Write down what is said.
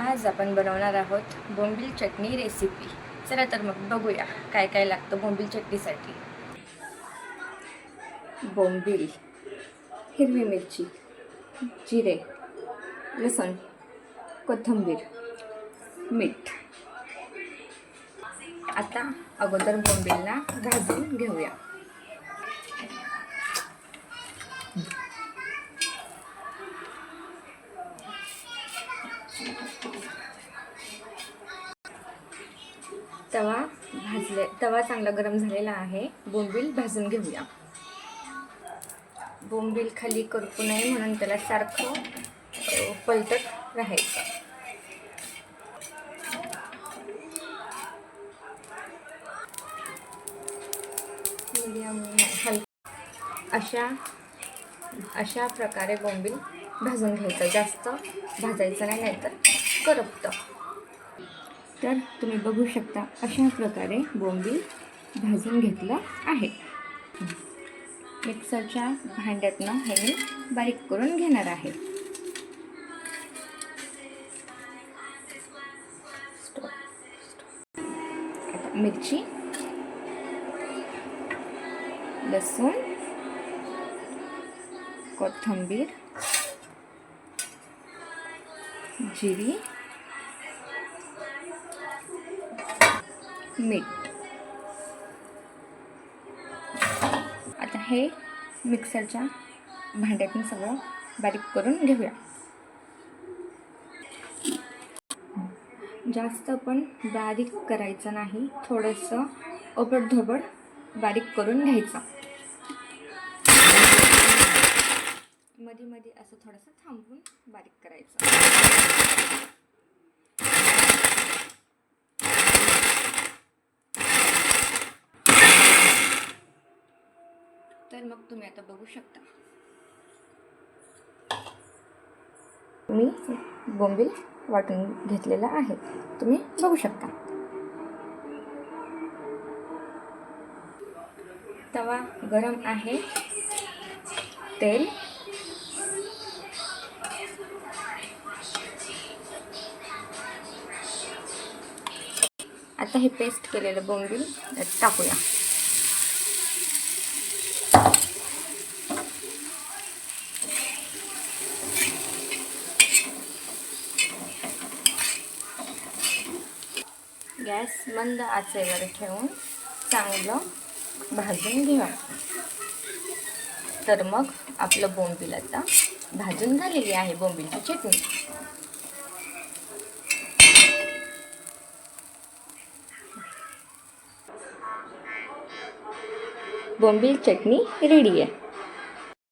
आज आपण बनवणार आहोत बोंबील चटणी रेसिपी चला तर मग बघूया काय काय लागतं बोंबील चटणीसाठी. बोंबील हिरवी मिरची जिरे लसूण कोथिंबीर मीठ. आता अगोदर बोंबीलला भाजून घेऊया. तवा भाजले तवा चांगला गरम झालेला आहे. बोंबील भाजून घेऊया. बोंबील खाली करपू नये म्हणून त्याला सारखं पलटत राहायचं. अशा अशा प्रकारे बोंबील भाजून घ्यायचं. जास्त भाजायचं नाही नाहीतर करपतं. तर तुम्ही बघू शकता अशा प्रकारे बोंबील भाजून घेतलं आहे. मिक्सरच्या भांड्यातनं हे मी बारीक करून घेणार आहे. स्टॉप मिरची लसूण कोथिंबीर जिरी मीठ. आता हे मिक्सरच्या भांड्यातून सगळं बारीक करून घेऊया. जास्त पण बारीक करायचं नाही थोडंसं ओबडधोबड बारीक करून घ्यायचं. मध्ये मध्ये असं थोडंसं थांबून बारीक करायचं. तर मग तुम्ही आता बघू शकता. मी बोंबील वाटून घेतलेला आहे. तुम्ही बघू शकता. तवा गरम आहे. तेल. आता हे पेस्ट केलेलं बोंबील टाकूया. गॅस मंद आचेवर ठेवून चांगलं भाजून घ्या तर मग आपलं बोंबील आता भाजून झालेली आहे बोंबीलची चटणी. बोंबील चटणी रेडी आहे.